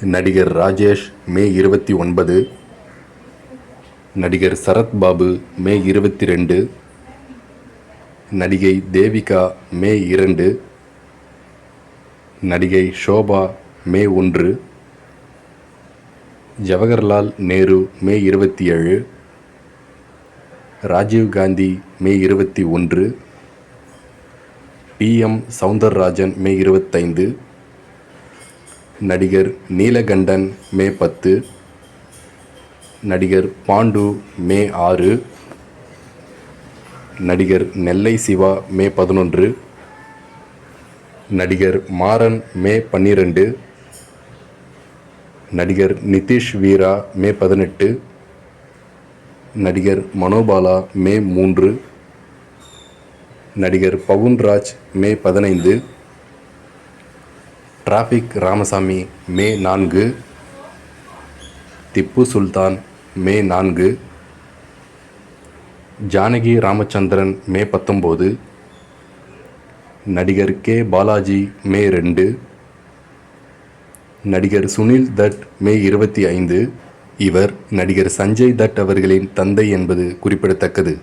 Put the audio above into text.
நடிகர் ராஜேஷ் மே இருபத்தி ஒன்பது. நடிகர் சரத் பாபு மே இருபத்தி ரெண்டு. நடிகை தேவிகா மே இரண்டு. நடிகை ஷோபா மே ஒன்று. ஜவஹர்லால் நேரு மே இருபத்தி ஏழு. ராஜீவ் காந்தி மே இருபத்தி ஒன்று. பி எம் சவுந்தரராஜன் மே இருபத்தைந்து. நடிகர் நீலகண்டன் மே பத்து நடிகர் பாண்டு மே ஆறு நடிகர் நெல்லை சிவா மே பதினொன்று நடிகர் மாறன் மே பன்னிரெண்டு நடிகர் நிதிஷ் வீரா மே பதினெட்டு நடிகர் மனோபாலா மே மூன்று நடிகர் பவுன்ராஜ் மே பதினைந்து டிராஃபிக் ராமசாமி மே நான்கு. திப்பு சுல்தான் மே நான்கு. ஜானகி ராமச்சந்திரன் மே பத்தொம்போது. நடிகர் கே. பாலாஜி மே ரெண்டு. நடிகர் சுனில் தட் மே இருபத்தி ஐந்து. இவர் நடிகர் சஞ்சய் தட் அவர்களின் தந்தை என்பது குறிப்பிடத்தக்கது.